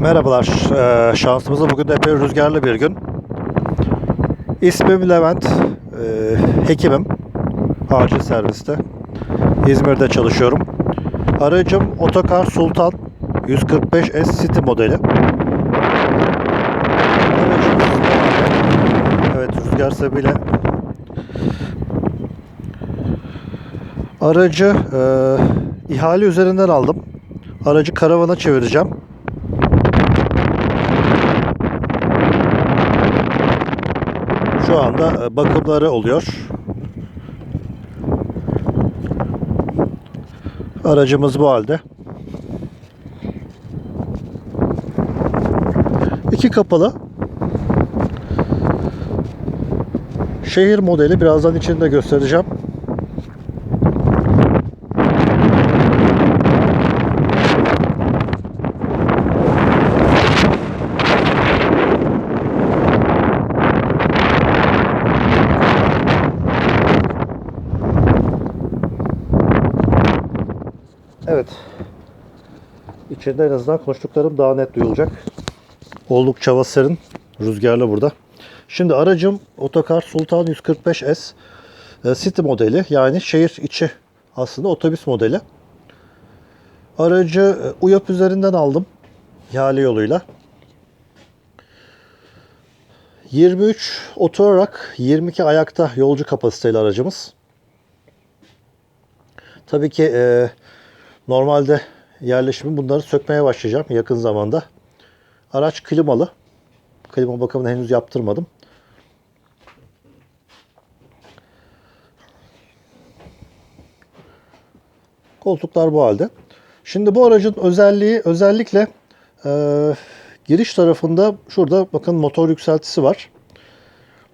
Merhabalar. Ee, şansımıza bugün de epey rüzgarlı bir gün. İsmim Levent. Ee, hekimim. Acil serviste. İzmir'de çalışıyorum. Aracım Otokar Sultan 145S City modeli. Evet rüzgar sebebiyle Aracı e, ihale üzerinden aldım. Aracı karavana çevireceğim. Şu anda e, bakımları oluyor. Aracımız bu halde. İki kapalı. Şehir modeli birazdan içinde göstereceğim. Evet. İçinde en azından konuştuklarım daha net duyulacak. Oldukça hava. Rüzgarlı burada. Şimdi aracım Otokar Sultan 145S e, City modeli. Yani şehir içi aslında otobüs modeli. Aracı e, UYAP üzerinden aldım. İhale yoluyla. 23 oturarak 22 ayakta yolcu kapasiteli aracımız. Tabii ki e, Normalde yerleşimi bunları sökmeye başlayacağım yakın zamanda. Araç klimalı. Klima bakımını henüz yaptırmadım. Koltuklar bu halde. Şimdi bu aracın özelliği özellikle e, giriş tarafında şurada bakın motor yükseltisi var.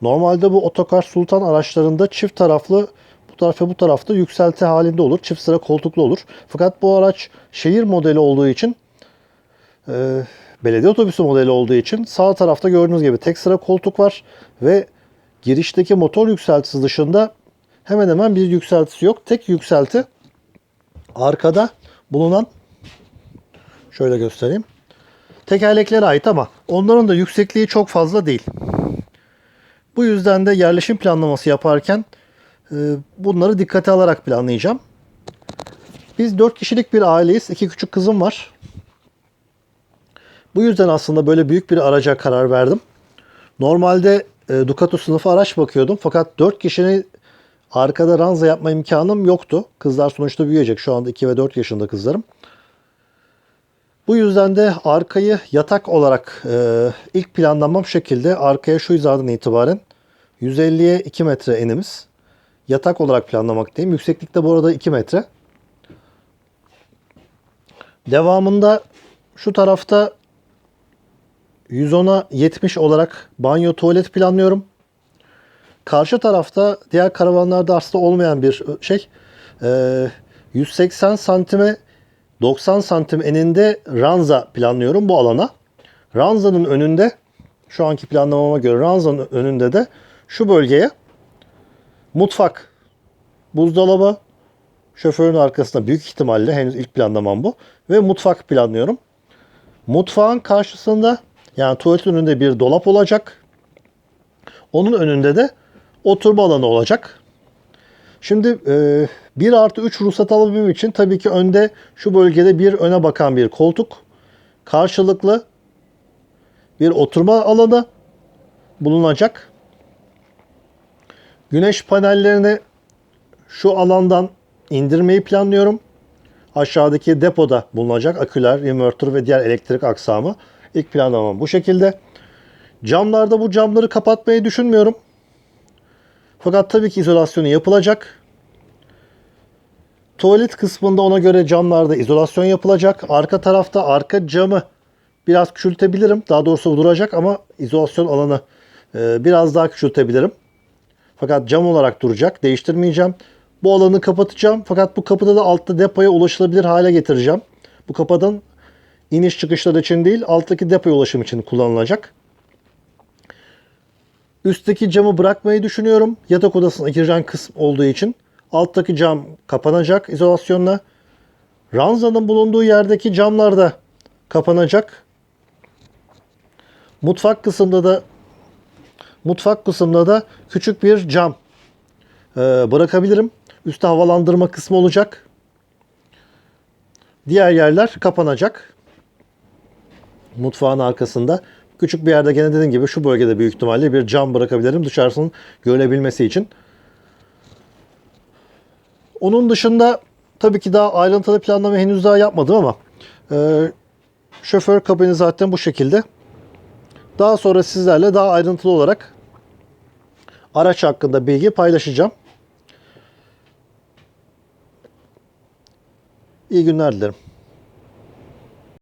Normalde bu otokar sultan araçlarında çift taraflı taraf ve bu tarafta yükselti halinde olur. Çift sıra koltuklu olur. Fakat bu araç şehir modeli olduğu için e, belediye otobüsü modeli olduğu için sağ tarafta gördüğünüz gibi tek sıra koltuk var ve girişteki motor yükseltisi dışında hemen hemen bir yükseltisi yok. Tek yükselti arkada bulunan şöyle göstereyim. Tekerleklere ait ama onların da yüksekliği çok fazla değil. Bu yüzden de yerleşim planlaması yaparken bunları dikkate alarak planlayacağım. Biz 4 kişilik bir aileyiz. 2 küçük kızım var. Bu yüzden aslında böyle büyük bir araca karar verdim. Normalde e, Ducato sınıfı araç bakıyordum. Fakat 4 kişinin arkada ranza yapma imkanım yoktu. Kızlar sonuçta büyüyecek. Şu anda 2 ve 4 yaşında kızlarım. Bu yüzden de arkayı yatak olarak e, ilk planlamam şekilde arkaya şu hizadan itibaren 150'ye 2 metre enimiz. Yatak olarak planlamaktayım. Yükseklik de bu arada 2 metre. Devamında şu tarafta 110'a 70 olarak banyo tuvalet planlıyorum. Karşı tarafta diğer karavanlarda aslında olmayan bir şey. 180 santime 90 santim eninde ranza planlıyorum bu alana. Ranzanın önünde şu anki planlamama göre ranzanın önünde de şu bölgeye mutfak, buzdolabı, şoförün arkasında büyük ihtimalle henüz ilk planlamam bu ve mutfak planlıyorum. Mutfağın karşısında yani tuvaletin önünde bir dolap olacak. Onun önünde de oturma alanı olacak. Şimdi e, 1 artı 3 ruhsat alabilmem için tabii ki önde şu bölgede bir öne bakan bir koltuk, karşılıklı bir oturma alanı bulunacak. Güneş panellerini şu alandan indirmeyi planlıyorum. Aşağıdaki depoda bulunacak aküler, inverter ve diğer elektrik aksamı. İlk planlamam bu şekilde. Camlarda bu camları kapatmayı düşünmüyorum. Fakat tabii ki izolasyonu yapılacak. Tuvalet kısmında ona göre camlarda izolasyon yapılacak. Arka tarafta arka camı biraz küçültebilirim. Daha doğrusu duracak ama izolasyon alanı e, biraz daha küçültebilirim. Fakat cam olarak duracak. Değiştirmeyeceğim. Bu alanı kapatacağım. Fakat bu kapıda da altta depoya ulaşılabilir hale getireceğim. Bu kapıdan iniş çıkışlar için değil, alttaki depoya ulaşım için kullanılacak. Üstteki camı bırakmayı düşünüyorum. Yatak odasına gireceğim kısım olduğu için. Alttaki cam kapanacak izolasyonla. Ranzanın bulunduğu yerdeki camlar da kapanacak. Mutfak kısmında da mutfak kısmında da küçük bir cam e, bırakabilirim. Üstte havalandırma kısmı olacak. Diğer yerler kapanacak. Mutfağın arkasında küçük bir yerde gene dediğim gibi şu bölgede büyük ihtimalle bir cam bırakabilirim dışarısının görülebilmesi için. Onun dışında tabii ki daha ayrıntılı planlama henüz daha yapmadım ama e, şoför kabini zaten bu şekilde. Daha sonra sizlerle daha ayrıntılı olarak araç hakkında bilgi paylaşacağım. İyi günler dilerim.